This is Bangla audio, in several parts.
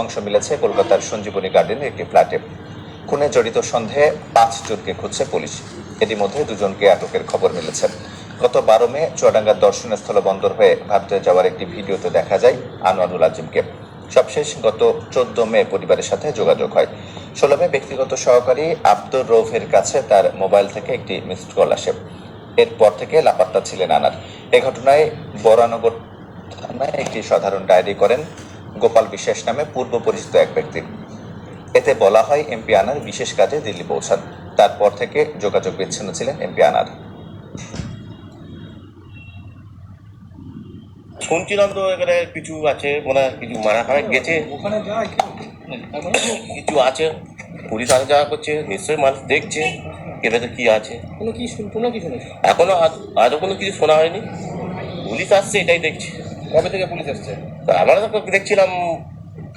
অংশ মিলেছে কলকাতার সঞ্জীবনী গার্ডেনের একটি ফ্ল্যাটে। খুনে জড়িত সন্দেহে পাঁচ জনকে খুঁজছে পুলিশ। এরই মধ্যে দুজনকে আটকের খবর মিলেছে। গত বারো মে চুয়াডাঙ্গার দর্শনীয় বন্দর হয়ে ভারতে যাওয়ার একটি ভিডিওতে দেখা যায় আনোয়ারুল আজিমকে। সবশেষ গত চোদ্দ মে পরিবারের সাথে যোগাযোগ হয়। ষোলো মে ব্যক্তিগত সহকারী আব্দুর রৌফের কাছে তার মোবাইল থেকে একটি মিসড কল আসে। এরপর থেকে লাপাত্তা ছিলেন আনার। এ ঘটনায় বরানগর থানায় একটি সাধারণ ডায়েরি করেন গোপাল বিশ্বাস নামে পূর্ব পরিচিত এক ব্যক্তি। এতে বলা হয় এমপি আনার বিশেষ কাজে দিল্লি পৌঁছান। তারপর থেকে যোগাযোগ বিচ্ছিন্ন ছিলেন এমপি আনার। শুনছিলাম তো এখানে কিছু আছে মনে কিছু মারা খারাপ গেছে। ওখানে যায় কিছু আছে। পুলিশ আসা যাওয়া করছে নিশ্চয়ই মানুষ দেখছে। এবারে কি আছে? কোনো কি শুন কোনো কি শুনেছ এখনও আজ আজও কোনো কিছু শোনা হয়নি। পুলিশ আসছে এটাই দেখছি। কবে থেকে পুলিশ আসছে তা আমরা তো দেখছিলাম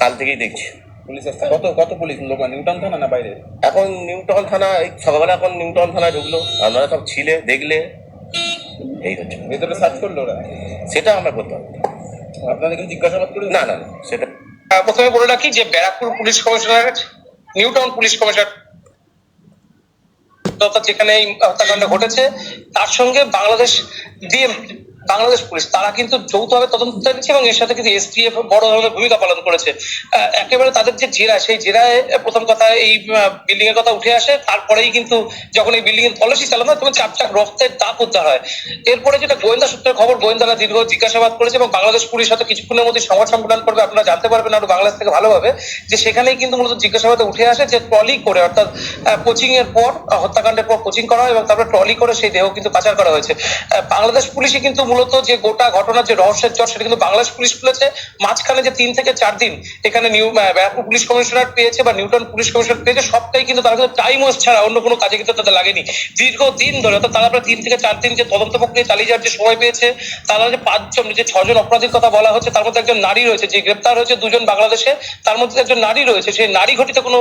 কাল থেকেই দেখছি। পুলিশ আসছে কত কত পুলিশ? লোক নিউটাউন থানা না বাইরে? এখন নিউটন থানা এই সকালবেলা এখন নিউটন থানায় ঢুকলো। আপনারা সব ছিলে দেখলে এই হচ্ছে। ভেতরে সার্চ করল ওরা? সেটা আমরা করতে হবে আপনাদের কিছু জিজ্ঞাসাবাদ করে না না সেটা প্রথমে বলে রাখি যে Barrackpore police commissionerate New Town police commissioner যেখানে এই হত্যাকাণ্ড ঘটেছে তার সঙ্গে বাংলাদেশ ডিএম বাংলাদেশ পুলিশ, তারা কিন্তু যৌথভাবে তদন্ত চালিয়েছে এবং এর সাথে কিন্তু এসটিএফ বড় ধরনের ভূমিকা পালন করেছে। একেবারে তাদের যে জেরা, সেই জেরায় প্রথম কথা এই বিল্ডিং এর কথা উঠে আসে, তারপরেই কিন্তু যখন এই বিল্ডিং এর তল্লাশি চালানো হয়, তখন চার চাক রক্তের দাগ উদ্ধার হয়। এরপরে যেটা গোয়েন্দা সূত্রের খবর, গোয়েন্দারা দীর্ঘ জিজ্ঞাসাবাদ করেছে এবং বাংলাদেশ পুলিশ হয়তো কিছুক্ষণের মধ্যে সংবাদ সম্মেলন করবে, আপনারা জানতে পারবেন আরও বাংলাদেশ থেকে ভালোভাবে, যে সেখানেই কিন্তু মূলত জিজ্ঞাসাবাদে উঠে আসে যে ট্রলি করে, অর্থাৎ কোচিং এর পর হত্যাকাণ্ডের পর কোচিং করা হয় এবং তারপরে ট্রলি করে সেই দেহ কিন্তু পাচার করা হয়েছে। বাংলাদেশ পুলিশে কিন্তু মূলত যে গোটা ঘটনার যে রহস্যের চর সেটা কিন্তু বাংলাদেশ পুলিশ খুলেছে মাঝখানে যে তিন থেকে চার দিন এখানে নিউ ব্যারাকপুর পুলিশ কমিশনার পেয়েছে বা নিউটন পুলিশ কমিশনার পেয়েছে, সবটাই কিন্তু তারা কিন্তু টাইম ওয়েস্ট ছাড়া অন্য কোনো কাজে কিন্তু তাদের লাগেনি। দীর্ঘ দিন ধরে, অর্থাৎ তারা প্রায় তিন থেকে চার দিন যে তদন্ত প্রক্রিয়া চালিয়ে যাওয়ার যে সময় পেয়েছে, তারা যে পাঁচজন, যে ছজন অপরাধীর কথা বলা হচ্ছে, তার মধ্যে একজন নারী রয়েছে, যে গ্রেপ্তার হয়েছে দুজন বাংলাদেশে, তার মধ্যে একজন নারী রয়েছে। সেই নারী ঘটিত কোনো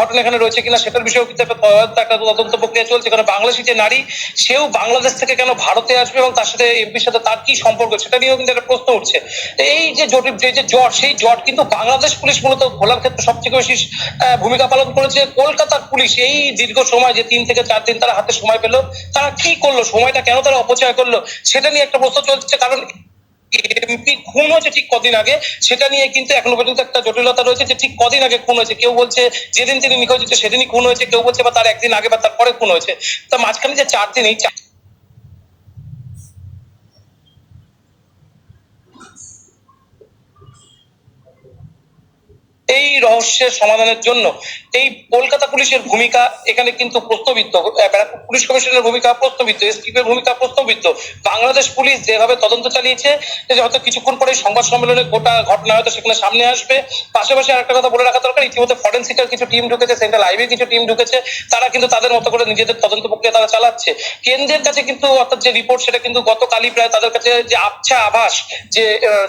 ঘটনা এখানে রয়েছে কিনা সেটার বিষয়েও কিন্তু একটা তদন্ত একটা তদন্ত প্রক্রিয়া চলছে। কারণ বাংলাদেশি যে নারী, সেও বাংলাদেশ থেকে কেন ভারতে আসবে এবং তার সাথে এমপির সাথে তার কি সম্পর্ক, সেটা নিয়েও কিন্তু একটা প্রশ্ন উঠছে। এই যে জটিল, যে যে জট, সেই জট কিন্তু বাংলাদেশ পুলিশ মূলত খোলার ক্ষেত্রে সবথেকে বেশি ভূমিকা পালন করেছে। কলকাতার পুলিশ এই দীর্ঘ সময়, যে তিন থেকে চার দিন তারা হাতে সময় পেল, তারা কি করল, সময়টা কেন তারা অপচয় করল, সেটা নিয়ে একটা প্রশ্ন চলছে। কারণ এমপি খুন হয়েছে ঠিক কদিন আগে, সেটা নিয়ে কিন্তু এখনও পর্যন্ত একটা জটিলতা রয়েছে যে ঠিক কদিন আগে খুন হয়েছে। কেউ বলছে যেদিন তিনি নিখোঁজ হচ্ছে সেদিনই খুন হয়েছে, কেউ বলছে বা তার একদিন আগে বা তারপরে খুন হয়েছে। তা মাঝখানে যে চার দিন, এই চার এই রহস্যের সমাধানের জন্য এই কলকাতা পুলিশের ভূমিকা এখানে কিন্তু প্রশ্নবিদ্ধ ব্যারাকপুর পুলিশ কমিশনের ভূমিকা প্রশ্নবিদ্ধ এসটিপের ভূমিকা প্রশ্নবিদ্ধ বাংলাদেশ পুলিশ যেভাবে তদন্ত চালিয়েছে যে হয়তো কিছুক্ষণ পরে সংবাদ সম্মেলনে গোটা ঘটনা হয়তো সেখানে সামনে আসবে। পাশাপাশি আরেকটা কথা বলে রাখা দরকার, ইতিমধ্যে ফরেন্সিকের কিছু টিম ঢুকেছে, সেন্ট্রাল আইবি কিছু টিম ঢুকেছে, তারা কিন্তু তাদের মতো করে নিজেদের তদন্ত প্রক্রিয়া তারা চালাচ্ছে। কেন্দ্রের কাছে কিন্তু অর্থাৎ যে রিপোর্ট, সেটা কিন্তু গতকালই প্রায় তাদের কাছে যে আবছা আভাস, যে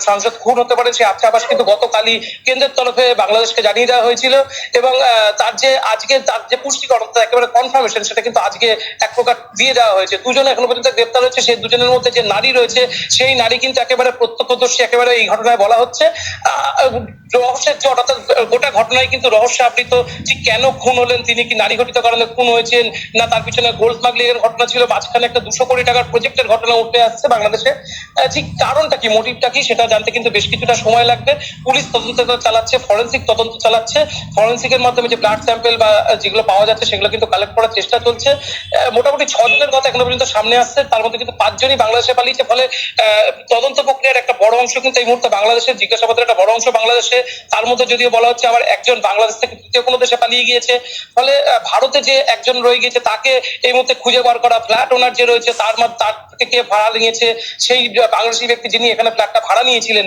সাংসদ খুন হতে পারে সেই আবছা আভাস কিন্তু গতকালই কেন্দ্রের তরফে বাংলাদেশকে জানিয়ে দেওয়া হয়েছিল এবং তার যে আজকে তার যে পুষ্টিকরণ অর্থাৎ একেবারে কনফার্মেশন সেটা কিন্তু আজকে এক প্রকার দিয়ে দেওয়া হয়েছে। দুজন এখনও পর্যন্ত গ্রেপ্তার হয়েছে, সেই দুজনের মধ্যে যে নারী রয়েছে, সেই নারী কিন্তু একেবারে প্রত্যক্ষদর্শী একেবারে এই ঘটনায় বলা হচ্ছে। রহস্যের জট অর্থাৎ গোটা ঘটনায় কিন্তু রহস্য আবৃত ঠিক কেন খুন হলেন, তিনি কি নারী ঘটিত কারণে খুন হয়েছেন, না তার পিছনে গোল্ড এর ঘটনা ছিল, মাঝখানে একটা দুশো কোটি টাকার প্রজেক্টের ঘটনা উঠে আসছে বাংলাদেশে। ঠিক কারণটা কি মোটিভটা কি, সেটা জানতে কিন্তু বেশ কিছুটা সময় লাগবে। পুলিশ তদন্ত চালাচ্ছে ফরেন্সিক তদন্ত চালাচ্ছে। ফরেন্সিকের মাধ্যমে যে ব্লাড স্যাম্পেল বা যেগুলো পাওয়া যাচ্ছে সেগুলো কিন্তু কালেক্ট করার চেষ্টা চলছে। মোটামুটি ছজনের কথা এখনও পর্যন্ত সামনে আসছে। তার মধ্যে কিন্তু পাঁচজনই বাংলাদেশে পালিয়েছে। ফলে তদন্ত প্রক্রিয়ার একটা বড় অংশ কিন্তু এই মুহূর্তে বাংলাদেশের জিজ্ঞাসাবাদের একটা বড় অংশ বাংলাদেশে। তার মধ্যে যদিও বলা হচ্ছে আবার একজন বাংলাদেশ থেকে তৃতীয় কোনো দেশে পালিয়ে গিয়েছে। ফলে ভারতে যে একজন রয়ে গিয়েছে তাকে এই মুহূর্তে খুঁজে বার করা ফ্ল্যাট ওনার যে রয়েছে তার তার থেকে ভাড়া নিয়েছে, সেই বাংলাদেশি ব্যক্তি যিনি এখানে ফ্ল্যাটটা ভাড়া নিয়েছিলেন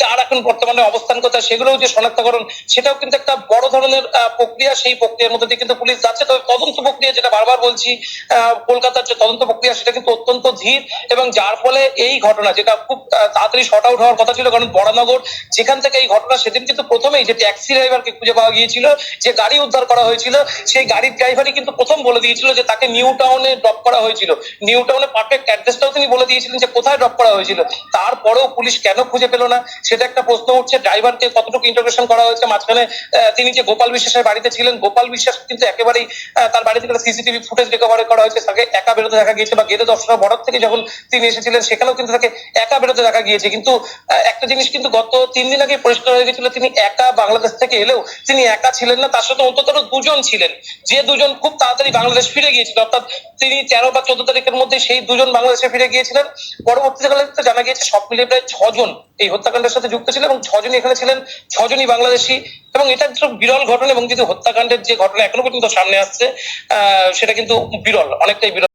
তার এখন বর্তমানে অবস্থান কোথায় সেগুলোও যে শনাক্তকরণ, সেটাও কিন্তু একটা বড় ধরনের প্রক্রিয়া, সেই প্রক্রিয়ার মধ্যে দিয়ে কিন্তু পুলিশ যাচ্ছে। তবে তদন্ত প্রক্রিয়া যেটা বারবার বলছি কলকাতার যে তদন্ত প্রক্রিয়া, সেটা কিন্তু অত্যন্ত ধীর এবং যার ফলে এই ঘটনা যেটা খুব তাড়াতাড়ি শর্ট আউট হওয়ার কথা ছিল, কারণ বড়নগর যেখান থেকে এই ঘটনা সেদিন কিন্তু প্রথমেই যে ট্যাক্সি ড্রাইভারকে খুঁজে পাওয়া গিয়েছিল, যে গাড়ি উদ্ধার করা হয়েছিল, সেই গাড়ির ড্রাইভারই কিন্তু প্রথম বলে দিয়েছিল যে তাকে নিউ টাউনে ড্রপ করা হয়েছিল। নিউ টাউনে পারফেক্ট অ্যাড্রেসটাও তিনি বলে দিয়েছিলেন যে কোথায় ড্রপ করা হয়েছিল। তারপরেও পুলিশ কেন খুঁজে পেল না, সেটা একটা প্রশ্ন উঠছে। ড্রাইভারকে কতটুকু ইন্টারোগেশন করা হয়েছে, মাঝখানে তিনি যে গোপাল বিশ্বাসের বাড়িতে ছিলেন, গোপাল বিশ্বাস কিন্তু একেবারেই তার বাড়ি থেকে সিসিটিভি ফুটেজ রিকভার করা হয়েছে, তাকে একা বেরোতে দেখা গিয়েছে বা গেটে দর্শনা বর্ডার থেকে যখন তিনি এসেছিলেন, সেখানেও কিন্তু তাকে একা বেরোতে দেখা গিয়েছে। কিন্তু একটা জিনিস কিন্তু গত তিন দিন আগে পরিষ্কার হয়ে গেছিল তিনি একা বাংলাদেশ থেকে এলেও তিনি একা ছিলেন না, তার সাথে অন্তত দুজন ছিলেন। যে দুজন খুব তাড়াতাড়ি বাংলাদেশ ফিরে গিয়েছিল, অর্থাৎ তিনি তেরো বা চোদ্দ তারিখের মধ্যে সেই দুজন বাংলাদেশে ফিরে গিয়েছিলেন। পরবর্তীকালে জানা গিয়েছে, সব মিলিয়ে প্রায় ছজন এই হত্যাকাণ্ডের সাথে যুক্ত ছিল এবং ছজনই এখানে ছিলেন, ছজনই বাংলাদেশি এবং এটা একটা বিরল ঘটনা এবং যদি হত্যাকাণ্ডের যে ঘটনা এখনও পর্যন্ত সামনে আসছে সেটা কিন্তু বিরল, অনেকটাই বিরল।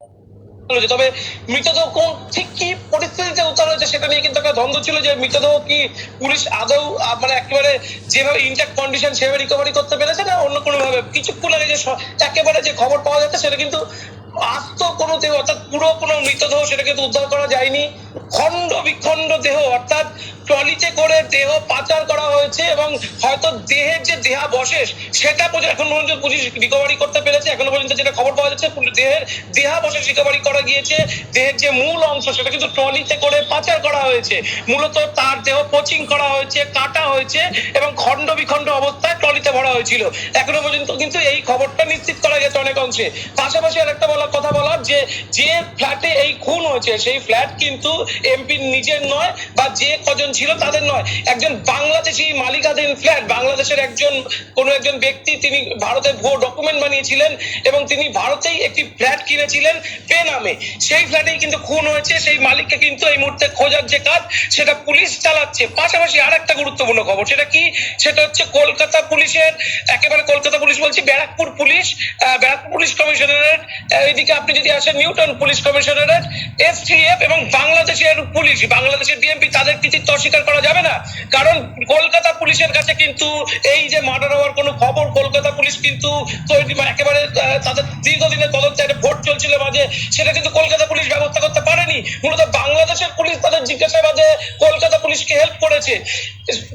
তবে মৃতদেহ কোন ঠিক কি পরিস্থিতিতে উদ্ধার হয়েছে সেটা নিয়ে কিন্তু একটা দ্বন্দ্ব ছিল যে মৃতদেহ কি পুলিশ আদৌ মানে একেবারে যেভাবে ইন্টাক্ট কন্ডিশন সেভাবে রিকভারি করতে পেরেছে না অন্য কোনো ভাবে কিছুক্ষণ আগে যে একেবারে যে খবর পাওয়া যাচ্ছে সেটা কিন্তু আস্ত কোনো অর্থাৎ পুরো কোনো মৃতদেহ সেটা কিন্তু উদ্ধার করা যায়নি। খণ্ড বিখণ্ড দেহ, অর্থাৎ ট্রলিতে করে দেহ পাচার করা হয়েছে এবং হয়তো দেহের যে দেহাবশেষ, সেটা এখন পর্যন্ত পুলিশ রিকভারি করতে পেরেছে। এখনও পর্যন্ত যেটা খবর পাওয়া যাচ্ছে দেহের দেহাবশেষ রিকভারি করা গিয়েছে। দেহের যে মূল অংশ, সেটা কিন্তু ট্রলিতে করে পাচার করা হয়েছে। মূলত তার দেহ কোচিং করা হয়েছে, কাটা হয়েছে এবং খণ্ড বিখণ্ড অবস্থায় ট্রলিতে ভরা হয়েছিল। এখনও পর্যন্ত কিন্তু এই খবরটা নিশ্চিত করা গেছে অনেক অংশে। পাশাপাশি আর একটা বলার কথা বলার যে যে ফ্ল্যাটে এই খুন হয়েছে, সেই ফ্ল্যাট কিন্তু এমপির নিজের নয় বা যে কজন ছিল তাদের নয়। একজন বাংলাদেশি মালিকাধীন ফ্ল্যাট বাংলাদেশের একজন, কোন একজন ব্যক্তি তিনি ভারতে ভুয়ো ডকুমেন্ট বানিয়েছিলেন এবং তিনি ভারতেই একটি ফ্ল্যাট কিনেছিলেন পে নামে সেই ফ্ল্যাটেই কিন্তু খুন হয়েছে, সেই মালিককে কিন্তু এই মুহূর্তে খোঁজার যে কাজ, সেটা পুলিশ চালাচ্ছে। পাশাপাশি আর একটা গুরুত্বপূর্ণ খবর, সেটা কি? সেটা হচ্ছে কলকাতা পুলিশের, একেবারে কলকাতা পুলিশ বলছি, Barrackpore police Barrackpore police commissionerate এইদিকে আপনি যদি আসেন, নিউটন পুলিশ কমিশনারেট এসটিএফ এবং বাংলাদেশের পুলিশ, বাংলাদেশের ডিএমপি তাদের কৃতিত্ব অস্বীকার করা যাবে না। কারণ কলকাতা পুলিশের কাছে কিন্তু এই যে মার্ডার হওয়ার কোনো খবর, কলকাতা পুলিশ কিন্তু একেবারে তাদের দীর্ঘদিনের তদন্তে একটা ভোট চলছিল মাঝে সেটা কিন্তু কলকাতা পুলিশ ব্যবস্থা করতে পারেনি। মূলত বাংলাদেশের পুলিশ তাদের জিজ্ঞাসাবাদে কলকাতা পুলিশকে হেল্প করেছে।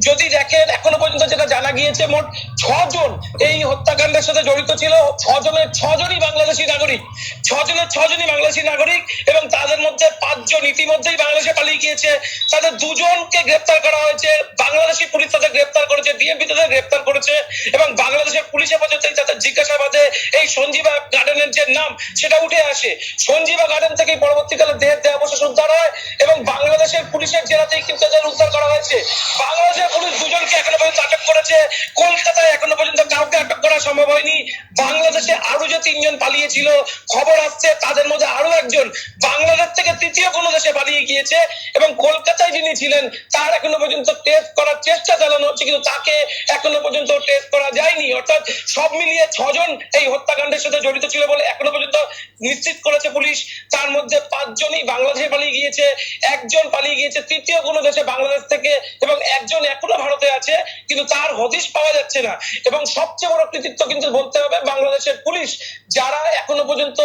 যদি দেখেন, এখনও পর্যন্ত যেটা জানা গিয়েছে, মোট ছজন এই হত্যাকাণ্ডের সাথে জড়িত ছিল। ছজনের, ছজনই বাংলাদেশি নাগরিক। ছজনের, ছজনই বাংলাদেশি নাগরিক এবং তাদের মধ্যে পাঁচজন ইতিমধ্যেই বাংলাদেশে পালিয়ে গিয়েছে। তাদের দুজনকে গ্রেপ্তার করা হয়েছে। বাংলাদেশি পুলিশ তাদের গ্রেপ্তার করেছে ডিএমপি তাদের গ্রেপ্তার করেছে এবং বাংলাদেশের পুলিশের পর্যন্ত তাদের জিজ্ঞাসাবাদে এই সঞ্জীবা গার্ডেনের যে নাম, সেটা উঠে আসে। সঞ্জীবা গার্ডেন থেকে পরবর্তীকালে দেহের দেহাবশেষ উদ্ধার হয় এবং বাংলাদেশের পুলিশের জেলাতেই কিন্তু তাদের উদ্ধার করা হয়েছে। বাংলাদেশের পুলিশ দুজনকে এখনও পর্যন্ত আটক করেছে। কলকাতায় এখনও পর্যন্ত কাউকে আটক করা সম্ভব হয়নি। বাংলাদেশে আরও যে তিনজন পালিয়েছিল, খবর আসছে, তাদের মধ্যে আরও একজন বাংলাদেশ থেকে তৃতীয় কোনো দেশে পালিয়ে গিয়েছে এবং কলকাতায় যিনি ছিলেন, তার এখনও পর্যন্ত টেস্ট করার চেষ্টা চালানো হচ্ছে, কিন্তু তাকে এখনও পর্যন্ত টেস্ট করা যায়নি। অর্থাৎ সব মিলিয়ে ছজন এই হত্যাকাণ্ডের সাথে জড়িত ছিল বলে এখনও পর্যন্ত নিশ্চিত করেছে পুলিশ। তার মধ্যে পাঁচজনই বাংলাদেশে পালিয়ে গিয়েছে, একজন পালিয়ে গিয়েছে তৃতীয় কোনো দেশে বাংলাদেশ থেকে এবং একজন এখনও ভারতে আছে, কিন্তু তার হদিশ পাওয়া যাচ্ছে না। এবং সবচেয়ে বড় কৃতিত্ব কিন্তু বলতে হবে বাংলাদেশের পুলিশ, যারা এখনও পর্যন্ত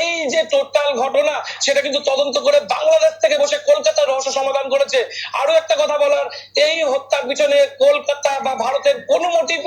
এই যে টোটাল ঘটনা, সেটা কিন্তু তদন্ত করে বাংলাদেশ থেকে বসে কলকাতার রহস্য সমাধান করেছে। আরও একটা কথা বলার, এই হত্যার পিছনে কলকাতা বা ভারতের কোনো মোটিভ